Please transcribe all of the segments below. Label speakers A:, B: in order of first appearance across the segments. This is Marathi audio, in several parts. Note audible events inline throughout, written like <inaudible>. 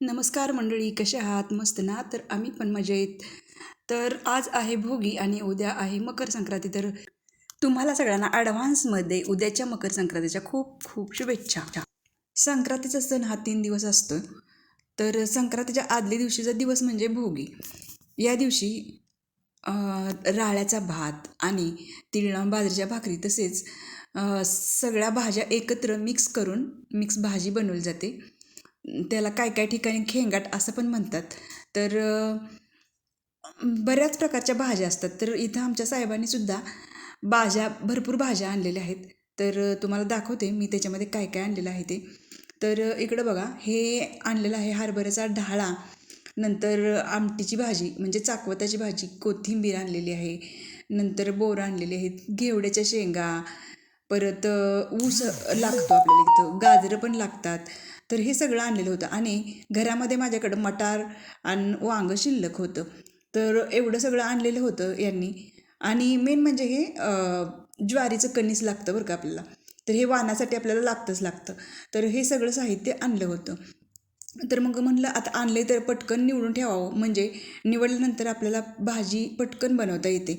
A: नमस्कार मंडळी कशा आहात? मस्त ना? तर आम्ही पण मजेत. तर आज आहे भोगी आणि उद्या आहे मकर संक्रांती. तर तुम्हाला सगळ्यांना ॲडव्हान्समध्ये उद्याच्या मकर संक्रांतीच्या खूप खूप शुभेच्छा. संक्रांतीचा सण हा तीन दिवस असतो. तर संक्रांतीच्या आदल्या दिवशीचा दिवस म्हणजे भोगी. या दिवशी राळ्याचा भात आणि तिळणा बाजरीच्या भाकरी तसेच सगळ्या भाज्या एकत्र मिक्स करून मिक्स भाजी बनवली जाते. त्याला काय काय ठिकाणी खेंगाट असं पण म्हणतात. तर बऱ्याच प्रकारच्या भाज्या असतात. तर इथं आमच्या साहेबांनी सुद्धा भाज्या भरपूर भाज्या आणलेल्या आहेत. तर तुम्हाला दाखवते मी त्याच्यामध्ये काय काय आणलेलं आहे ते. तर इकडं बघा हे आणलेलं आहे हरभऱ्याचा ढाळा. नंतर आमटीची भाजी म्हणजे चाकवताची भाजी कोथिंबीर आणलेली आहे. नंतर बोरं आणलेली आहेत घेवड्याच्या शेंगा. परत ऊस लागतो आपल्याला इथं. गाजरं पण लागतात. तर हे सगळं आणलेलं होतं. आणि घरामध्ये माझ्याकडं मटार आणि वांगं शिल्लक होतं. तर एवढं सगळं आणलेलं होतं यांनी. आणि मेन म्हणजे हे ज्वारीचं कणीस लागतं बरं का आपल्याला. तर हे वाहनासाठी आपल्याला लागतंच लागतं. तर हे सगळं साहित्य आणलं होतं. तर मग म्हणलं आता आणले तर पटकन निवडून ठेवावं. म्हणजे निवडल्यानंतर आपल्याला भाजी पटकन बनवता येते.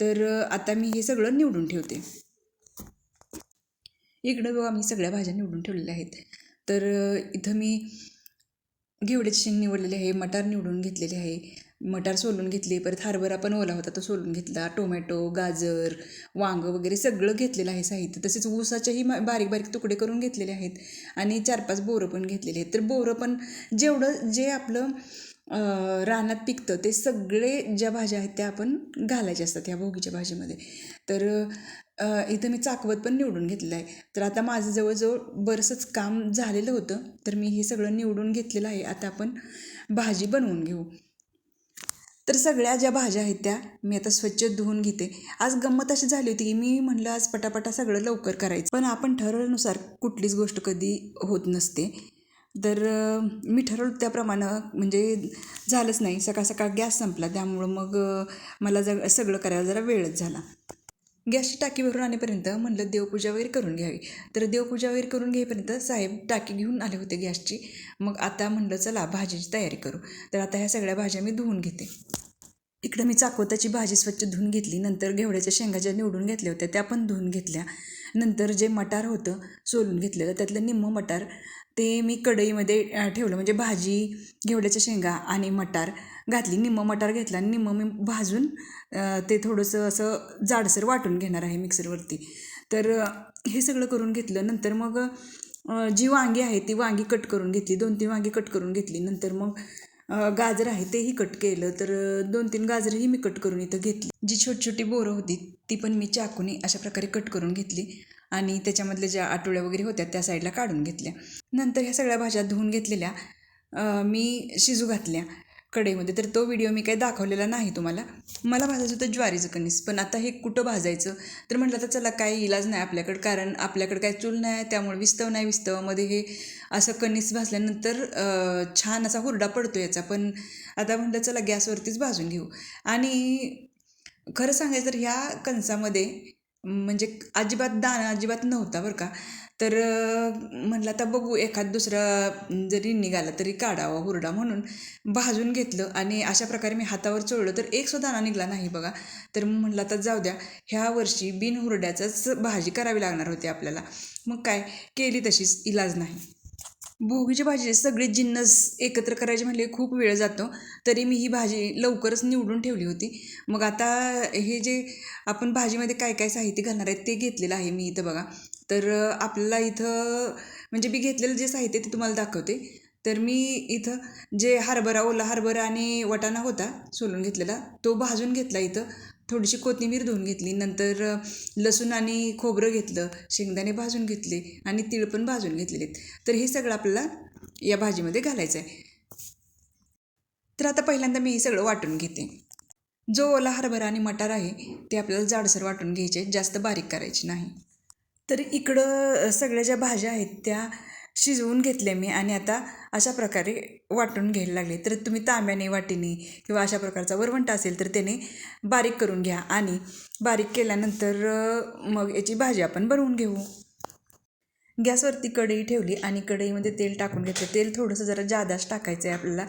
A: तर आता मी हे सगळं निवडून ठेवते. इकडं बघा मी सगळ्या भाज्या निवडून ठेवलेल्या आहेत. तर इथं मी घेवड्याची शेंग निवडलेली आहे मटार निवडून घेतलेले आहे. मटार सोलून घेतले परत हरभरा पण ओला होता तो सोलून घेतला. टोमॅटो गाजर वांगं वगैरे सगळं घेतलेलं आहे साहित्य. तसेच ऊसाच्याही म- बारीक बारीक तुकडे करून घेतलेले आहेत आणि चार पाच बोरं पण घेतलेले आहेत. तर बोरं पण जेवढं जे आपलं रानात पिकतं ते सगळे ज्या भाज्या आहेत त्या आपण घालायच्या असतात ह्या भोगीच्या भाजीमध्ये. तर इथं मी चाकवत पण निवडून घेतलं आहे तर आता माझं जवळजवळ बरंचंच काम झालेलं होतं. तर मी हे सगळं निवडून घेतलेलं आहे. आता आपण भाजी बनवून घेऊ. तर सगळ्या ज्या भाज्या आहेत त्या मी आता स्वच्छ धुवून घेते. आज गंमत अशी झाली होती की मी म्हणलं आज पटापटा सगळं लवकर करायचं. पण आपण ठरवल्यानुसार कुठलीच गोष्ट कधी होत नसते. तर मी ठरवलं त्याप्रमाणे म्हणजे झालंच नाही. सकाळ सकाळ गॅस संपला. त्यामुळं मग मला जग सगळं करायला जरा वेळच झाला. गॅसची टाकी भरून आणेपर्यंत म्हणलं देवपूजा वगैरे करून घ्यावी. तर देवपूजा वगैरे करून घेईपर्यंत साहेब टाकी घेऊन आले होते गॅसची. मग आता म्हणलं चला भाजीची तयारी करू. तर आता ह्या सगळ्या भाज्या मी धुवून घेते. इकडं मी चाकोताची भाजी स्वच्छ धुवून घेतली. नंतर घेवड्याच्या शेंगा ज्या निवडून घेतल्या होत्या त्या पण धुवून घेतल्या. नंतर जे मटार होतं सोलून घेतलेलं त्यातलं निम्मं मटार ते मी कढईमध्ये ठेवलं. म्हणजे भाजी घेवड्याच्या शेंगा आणि मटार घातली. निम्मं मटार घेतला आणि निम्मं मी भाजून ते थोडंसं असं जाडसर वाटून घेणार आहे मिक्सरवरती. तर हे सगळं करून घेतलं. नंतर मग जी वांगी आहे ती वांगी कट करून घेतली. दोन तीन वांगी कट करून घेतली. नंतर मग गाजर आहे तेही कट केलं. तर दोन तीन गाजरही मी कट करून इथं घेतली. जी छोटी छोटी बोरं होती ती पण मी चाकूने अशा प्रकारे कट करून घेतली. आणि त्याच्यामधल्या ज्या आठवड्या वगैरे होत्या त्या साईडला काढून घेतल्या. नंतर ह्या सगळ्या भाज्या धुवून घेतलेल्या मी शिजू घातल्या कढईमध्ये. तर तो व्हिडिओ मी काही दाखवलेला नाही तुम्हाला. मला भाजायचं होतं ज्वारीचं कणीस पण आता हे कुठं भाजायचं? तर म्हटलं तर चला काही इलाज नाही आपल्याकडं कारण आपल्याकडं काय चूल नाही त्यामुळे विस्तव नाही विस्तवामध्ये हे असं कणीस भाजल्यानंतर छान असा हुरडा पडतो याचा. पण आता म्हटलं चला गॅसवरतीच भाजून घेऊ. आणि खरं सांगायचं तर ह्या कणसामध्ये म्हणजे अजिबात दाणा अजिबात नव्हता बरं का. तर म्हटलं आता बघू एखाद दुसरा जरी निघाला तरी काढावा हुरडा म्हणून भाजून घेतलं आणि अशा प्रकारे मी हातावर चोळलं तर एक सुद्धा दाणा निघाला नाही बघा. तर म्हटलं आता जाऊ द्या ह्या वर्षी बिन हुरड्याचाच भाजी करावी लागणार होती आपल्याला. मग काय केली तशीच इलाज नाही. भोगीची भाजी सगळे जिन्नस एकत्र करायचे म्हणले खूप वेळ जातो. तरी मी ही भाजी लवकरच निवडून ठेवली होती. मग आता हे जे आपण भाजीमध्ये काय काय साहित्य घालणार आहे ते घेतलेलं आहे मी इथं बघा. तर आपल्याला इथं म्हणजे मी घेतलेलं जे साहित्य ते तुम्हाला दाखवते. तर मी इथं जे हरभरा ओला हरभरा आणि वटाणा होता सोलून घेतलेला तो भाजून घेतला इथं. थोडीशी कोथिंबीर धुवून घेतली नंतर लसूण आणि खोबरं घेतलं शेंगदाणे भाजून घेतले आणि तीळ पण भाजून घेतलेले तर हे सगळं आपल्याला या भाजीमध्ये घालायचं आहे. तर आता पहिल्यांदा मी हे सगळं वाटून घेते. जो ओला हरभरा आणि मटार आहे ते आपल्याला जाडसर वाटून घ्यायचे जास्त बारीक करायची नाही. तर इकडं सगळ्या ज्या भाज्या आहेत त्या शिजवून घेतले मी आणि आता अशा प्रकारे वाटून घ्यायला लागले. तर तुम्ही तांब्याने वाटीने किंवा अशा प्रकारचा वरवंटा असेल तर त्याने बारीक करून घ्या आणि बारीक केल्यानंतर मग याची भाजी आपण बनवून घेऊ. गॅसवरती कढई ठेवली आणि कढईमध्ये तेल टाकून घेतलं. तेल थोडंसं जरा जादाच टाकायचं आहे आपल्याला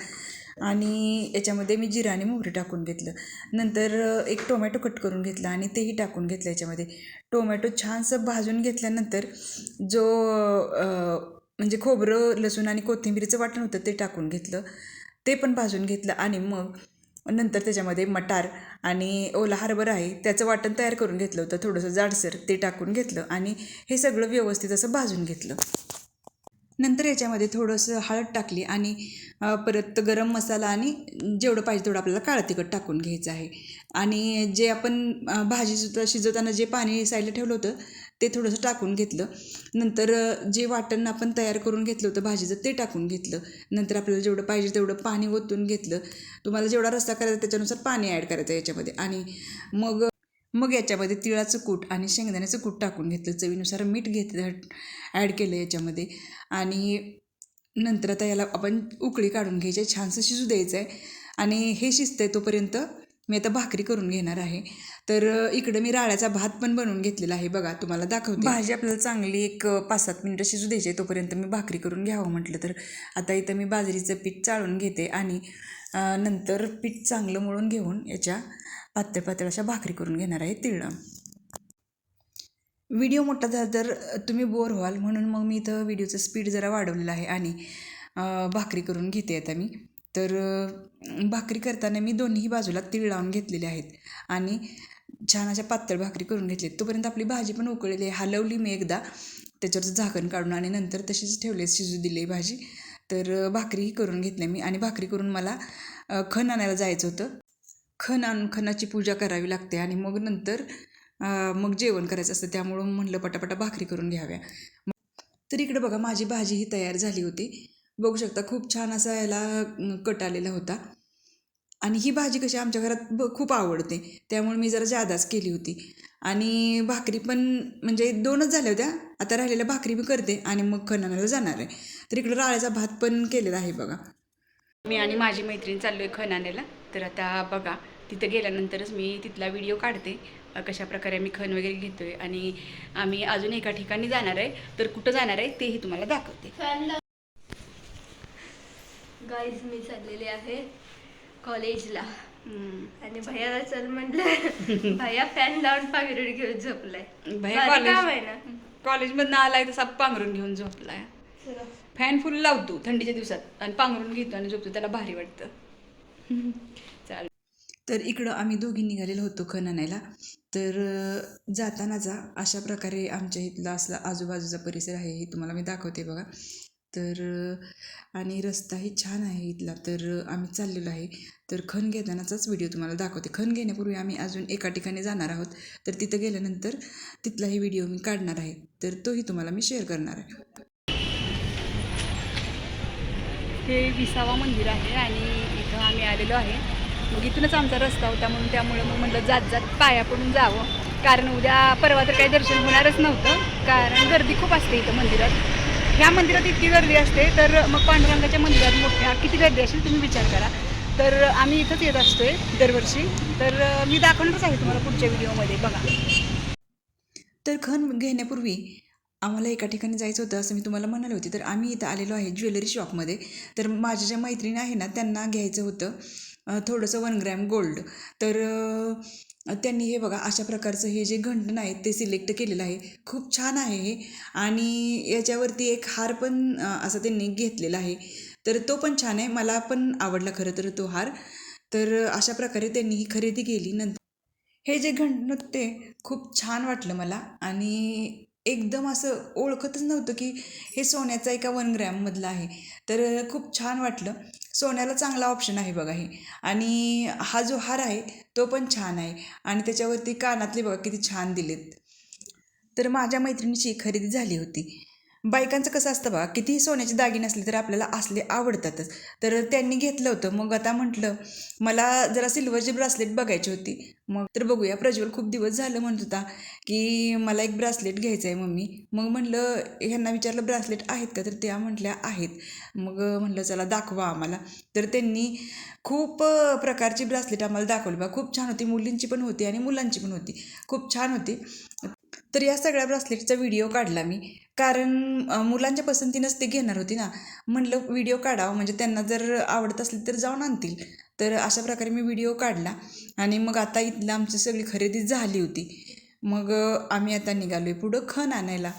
A: आणि याच्यामध्ये मी जिरा आणि मोहरी टाकून घेतलं. नंतर एक टोमॅटो कट करून घेतला आणि तेही टाकून घेतलं याच्यामध्ये. टोमॅटो छानसं भाजून घेतल्यानंतर जो म्हणजे खोबरं लसूण आणि कोथिंबीरीचं वाटण होतं ते टाकून घेतलं. ते पण भाजून घेतलं आणि मग नंतर त्याच्यामध्ये मटार आणि ओला हरभरा आहे त्याचं वाटण तयार करून घेतलं होतं. थोडंसं जाडसर ते टाकून घेतलं आणि हे सगळं व्यवस्थित असं भाजून घेतलं. नंतर याच्यामध्ये थोडंसं हळद टाकली आणि परत गरम मसाला आणि जेवढं पाहिजे तेवढं आपल्याला काळं तिखट टाकून घ्यायचं आहे. आणि जे आपण भाजी सुद्धा शिजवताना जे पाणी साईडला ठेवलं होतं ते थोडंसं टाकून घेतलं. नंतर जे वाटण आपण तयार करून घेतलं होतं भाजीचं ते टाकून घेतलं. नंतर आपल्याला जेवढं पाहिजे तेवढं पाणी ओतून घेतलं. तुम्हाला जेवढा रस्सा करायचा त्याच्यानुसार पाणी ॲड करायचं याच्यामध्ये. आणि मग मग याच्यामध्ये तिळाचं कूट आणि शेंगदाण्याचं कूट टाकून घेतलं. चवीनुसार मीठ घेतलं ॲड केलं याच्यामध्ये. आणि नंतर आता याला आपण उकळी काढून घ्यायची. आहे छानसं शिजू द्यायचं आहे. आणि हे शिजतं आहे तोपर्यंत मी आता भाकरी करून घेणार आहे. तर इकडं मी राळ्याचा भात पण बनवून घेतलेला आहे बघा तुम्हाला दाखवते. भाजी आपल्याला चांगली एक पाच सात मिनटं शिजू द्यायची तोपर्यंत मी भाकरी करून घ्यावं म्हटलं तर. आता इथं मी बाजरीचं पीठ चाळून घेते आणि नंतर पीठ चांगलं मळून घेऊन याच्या पातळ पातळ अशा भाकरी करून घेणार आहे तिळं. व्हिडिओ मोठा झाला तर तुम्ही बोर व्हाल म्हणून मग मी इथं व्हिडिओचं स्पीड जरा वाढवलेलं आहे आणि भाकरी करून घेते आता मी. तर भाकरी करताना मी दोन्ही बाजूला तीळ लावून घेतलेले आहेत आणि छान अशा पातळ भाकरी करून घेतली. तोपर्यंत आपली भाजी पण उकळलेली आहे हलवली मी एकदा. त्याच्यावरचं झाकण काढून आणि नंतर तशीच ठेवले. शिजू दिली भाजी. तर भाकरीही करून घेतली मी. आणि भाकरी करून मला खण आणायला जायचं होतं. खण आणून खणाची पूजा करावी लागते. आणि मग नंतर मग जेवण करायचं असतं. त्यामुळं म्हणलं पटापटा भाकरी करून घ्याव्या. तर इकडे बघा माझी भाजी ही तयार झाली होती. बघू शकता खूप छान असा याला कट आलेला होता. आणि ही भाजी कशी आमच्या घरात ब खूप आवडते. त्यामुळे मी जरा जादाच केली होती. आणि भाकरी पण म्हणजे दोनच झाल्या होत्या. आता राहिलेल्या भाकरी मी करते आणि मग खणाला जाणार आहे. तर इकडं राळ्याचा भात पण केलेला आहे बघा.
B: मी आणि माझी मैत्रीण चाललोय खणानेला तर आता बघा तिथं गेल्यानंतरच मी तिथला व्हिडिओ काढते अ, कशा प्रकारे आम्ही खण वगैरे घेतोय. आणि आम्ही अजून एका ठिकाणी जाणार आहे. तर कुठं जाणार आहे तेही तुम्हाला दाखवते.
C: गाईज मी चाललेले आहे. कॉलेजला. आणि भैयाला चल म्हटलं <laughs> भैया फॅन लावून पांघरुण घेऊन झोपलाय.
B: भैया कॉलेज
C: आहे ना?
B: कॉलेजमधनं आलाय तसा पांघरून घेऊन झोपलाय. फॅन फुल लावतो थंडीच्या दिवसात आणि पांघरून घेतो आणि झोपतो त्याला भारी वाटतं. <laughs> चालेल.
A: तर इकडं आम्ही दोघी निघालेलो होतो खण आणायला तर जाताना जा अशा प्रकारे आमच्या इथला असला आजूबाजूचा परिसर आहे हे तुम्हाला मी दाखवते बघा. तर आणि रस्ताही छान आहे इथला. तर आम्ही चाललेलो आहे. तर खण घेतानाचाच व्हिडिओ तुम्हाला दाखवते. खण घेण्यापूर्वी आम्ही अजून एका ठिकाणी जाणार आहोत. तर तिथं गेल्यानंतर तिथलाही व्हिडिओ मी काढणार आहे. तर तोही तुम्हाला मी शेअर करणार आहे.
B: हे विसावा मंदिर आहे आणि इथं आम्ही आलेलो आहे. मग इथूनच आमचा रस्ता होता म्हणून त्यामुळे मग म्हटलं जात जात पाया पडून जावं. कारण उद्या परवा तर काही दर्शन होणारच नव्हतं. कारण गर्दी खूप असते इथं मंदिरात. ह्या मंदिरात इतकी गर्दी असते तर मग पांडुरंगाच्या मंदिरात मोठ्या किती गर्दी असेल तुम्ही विचार करा. तर आम्ही इथंच येत असतोय दरवर्षी. तर मी दाखवणारच आहे तुम्हाला पुढच्या व्हिडिओमध्ये बघा.
A: तर खण घेण्यापूर्वी आम्हाला एका ठिकाणी जायचं होतं असं मी तुम्हाला म्हणाले होते. तर आम्ही इथं आलेलो आहे ज्वेलरी शॉपमध्ये. तर माझ्या ज्या मैत्रिणी आहे ना त्यांना घ्यायचं होतं थोडंसं वन ग्रॅम गोल्ड. तर त्यांनी हे बघा अशा प्रकारचं हे जे घंटण आहे ते सिलेक्ट केलेलं आहे. खूप छान आहे हे. आणि याच्यावरती एक हार पण असं असा त्यांनी घेतलेला आहे. तर तो पण छान आहे. मला पण आवडला खरं तर तो हार. तर अशा प्रकारे त्यांनी ही खरेदी केली. नंतर हे जे घंटण ते खूप छान वाटलं मला. आणि एकदम असं ओळखतच नव्हतं की हे सोन्याचा एका वन ग्रॅममधलं आहे. तर खूप छान वाटलं. सोन्याला चांगला ऑप्शन आहे बघा हे. आणि हा जो हार आहे तो पण छान आहे. आणि त्याच्यावरती कानातले बघा किती छान दिलेत. तर माझ्या मैत्रिणीची खरेदी झाली होती. बायकांचं कसं असतं बा कितीही सोन्याचे दागिने असले तर आपल्याला असले आवडतातच. तर त्यांनी घेतलं होतं. मग आता म्हटलं मला जरा सिल्वरची ब्रासलेट बघायची होती. मग तर बघूया. प्रज्वल खूप दिवस झालं म्हणत होता की मला एक ब्रासलेट घ्यायचं आहे मम्मी. मग म्हणलं ह्यांना विचारलं ब्रासलेट आहेत का? तर त्या म्हटल्या आहेत. मग म्हटलं चला दाखवा आम्हाला. तर त्यांनी खूप प्रकारची ब्रासलेट आम्हाला दाखवली बा खूप छान होती. मुलींची पण होती आणि मुलांची पण होती. खूप छान होती. तर या सगळ्या ब्रासलेटचा व्हिडिओ काढला मी. कारण मुलांच्या पसंतीनंच ते घेणार होती ना. म्हणलं व्हिडिओ काढावं. म्हणजे त्यांना जर आवडत असली तर जाऊन आणतील. तर अशा प्रकारे मी व्हिडिओ काढला. आणि मग आता इथलं आमची सगळी खरेदी झाली होती. मग आम्ही आता निघालो आहे पुढं खण आणायला.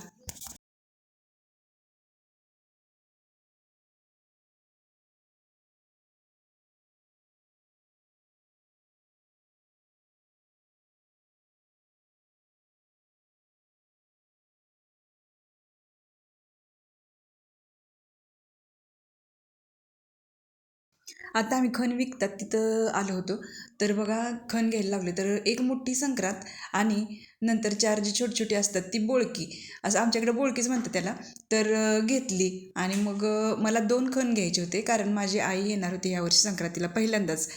A: आता आम्ही खण विकतात तिथं आलो होतो. तर बघा खण घ्यायला लागले. तर एक मोठी संक्रांत आणि नंतर चार जी छोटी छोटी असतात ती बोळकी. असं आमच्याकडे बोळकीच म्हणतात त्याला. तर घेतली आणि मग मला दोन खण घ्यायचे होते कारण माझी आई येणार होती ह्यावर्षी संक्रांतीला पहिल्यांदाच.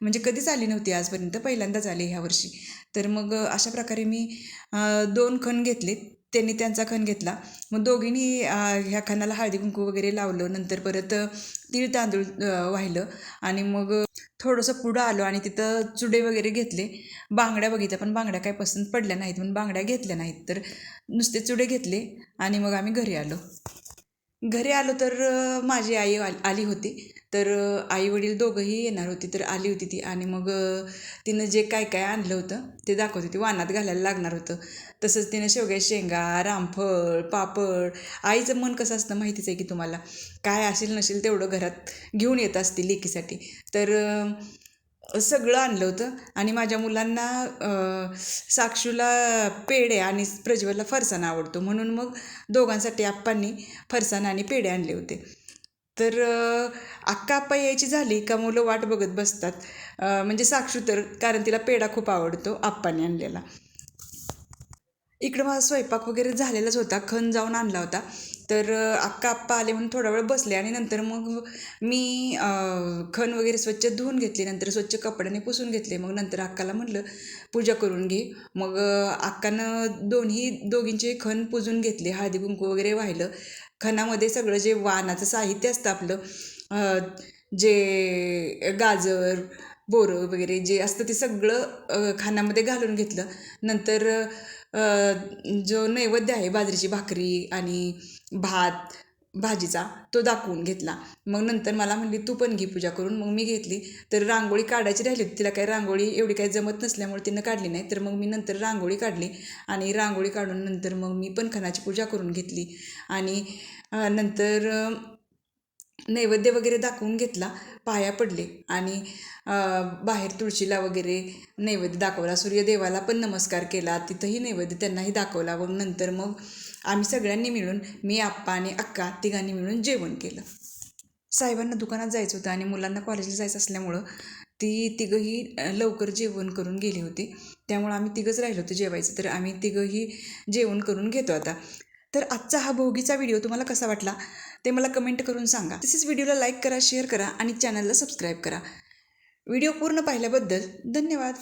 A: म्हणजे कधीच आली नव्हती आजपर्यंत पहिल्यांदाच आली ह्या वर्षी. तर मग अशा प्रकारे मी दोन खण घेतले त्यांनी त्यांचा खण घेतला. मग दोघींनी ह्या खणाला हळदी कुंकू वगैरे लावलं. नंतर परत तीळ तांदूळ वाहिलं. आणि मग थोडंसं पुढं आलो आणि तिथं चुडे वगैरे घेतले. बांगड्या बघितल्या पण बांगड्या काही पसंत पडल्या नाहीत. म्हणून बांगड्या घेतल्या नाहीत. तर नुसते चुडे घेतले आणि मग आम्ही घरी आलो. घरी आलो तर माझी आई आल- आली होती. तर आई वडील दोघंही येणार होती तर आली होती ती. आणि मग तिनं जे काय काय आणलं होतं ते दाखवत. होती वानात घालायला लागणार होतं. तसंच तिनं शेवग्या शेंगा रामफळ पापड आईचं मन कसं असतं माहितीच आहे की तुम्हाला? काय असेल नसेल तेवढं घरात घेऊन येत असते लेकीसाठी. तर सगळं आणलं होतं. आणि माझ्या मुलांना साक्षूला पेढे आणि प्रज्वलला फरसाण आवडतो. म्हणून मग दोघांसाठी आप्पांनी फरसाण आणि पेढे आणले होते. तर अक्का आप्पा यायची झाली का मुलं वाट बघत बसतात. म्हणजे साक्षू तर कारण तिला पेढा खूप आवडतो आप्पांनी आणलेला. इकडं माझा स्वयंपाक वगैरे झालेलाच होता. खण जाऊन आणला होता. तर अक्का आप्पा आले म्हणून थोडा वेळ बसले आणि नंतर मग मी खण वगैरे स्वच्छ धुवून घेतले नंतर स्वच्छ कपड्याने पुसून घेतले. मग नंतर अक्काला म्हटलं पूजा करून घे. मग अक्कानं दोन्ही दोघींचे खण पुजून घेतले हळदी कुंकू वगैरे वाहिलं. खणामध्ये सगळं जे वाहनाचं साहित्य असतं आपलं जे गाजर बोरं वगैरे जे असतं ते सगळं खाण्यामध्ये घालून घेतलं. नंतर जो नैवेद्य आहे बाजरीची भाकरी आणि भात भाजीचा तो दाखवून घेतला. मग नंतर मला म्हणली तू पण घे पूजा करून. मग मी घेतली. तर रांगोळी काढायची राहिली तिला काही रांगोळी एवढी काही जमत नसल्यामुळे तिनं काढली नाही. तर मग मी नंतर रांगोळी काढली आणि रांगोळी काढून नंतर मग मी पण पूजा करून घेतली. आणि नंतर नैवेद्य वगैरे दाखवून घेतला. पाया पडले आणि बाहेर तुळशीला वगैरे नैवेद्य दाखवला. सूर्यदेवाला पण नमस्कार केला. तिथंही नैवेद्य त्यांनाही दाखवला. व नंतर मग आम्ही सगळ्यांनी मिळून मी आप्पा आणि अक्का तिघांनी मिळून जेवण केलं. साहेबांना दुकानात जायचं होतं आणि मुलांना कॉलेजला जायचं असल्यामुळं ती तिघंही लवकर जेवण करून गेली होती. त्यामुळं आम्ही तिघंच राहिलो होतो जेवायचं. तर आम्ही तिघंही जेवण करून घेतो आता. तर आजचा हा भोगीचा व्हिडिओ तुम्हाला कसा वाटला ते मला कमेंट करून सांगा. तसेच व्हिडिओला लाईक करा शेअर करा आणि चॅनलला सबस्क्राईब करा. व्हिडिओ पूर्ण पाहिल्याबद्दल धन्यवाद.